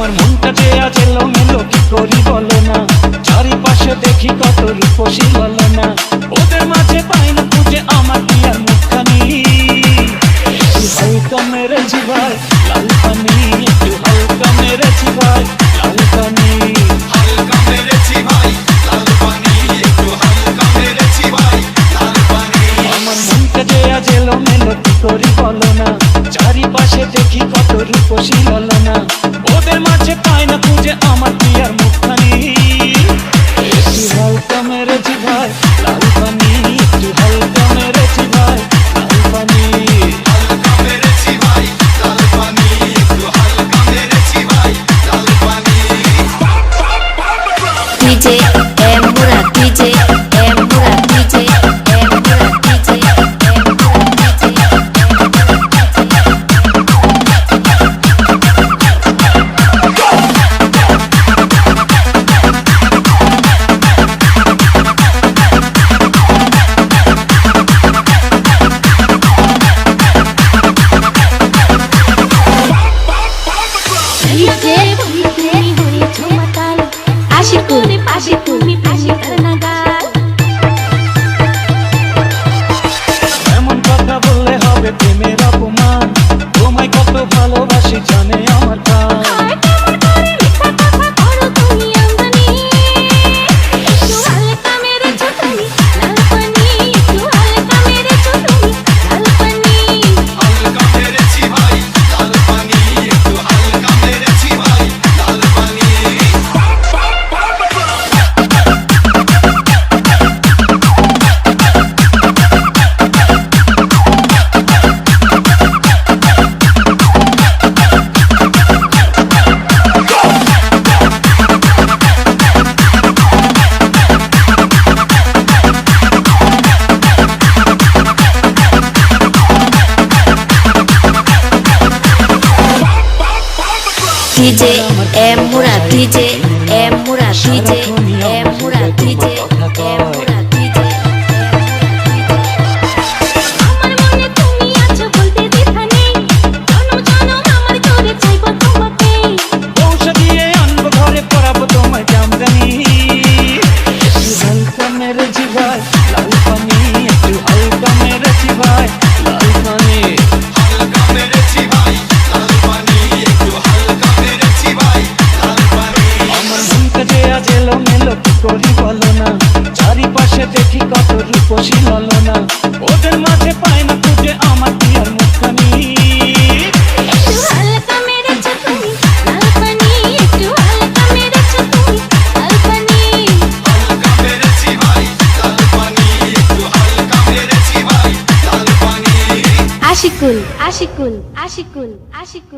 আমার মনটা যে আজ এলোমেলো, কি করি বলো না? চারিপাশে দেখি কত রূপসী বলো না ওদের মাঝে পাই না খুঁজে, আমার প্রিয়া মুখানি হালকা মেরে লাল পানি, একটু হালকা মেরে লাল পানি। আশিকুর আশিকুর আশিকুর নাগা ডিজে এম মুরা ডিজে এম মুরা ডিজে এম মুরা ডিজে এম মুরা করি বলো না। চারিপাশে দেখি কত রূপসী ললনা ওদের মাঝে পায় না খুঁজে আমার প্রিয়ার মুখখানি। আশিকুল আশিকুল আশিকুল আশিকুল।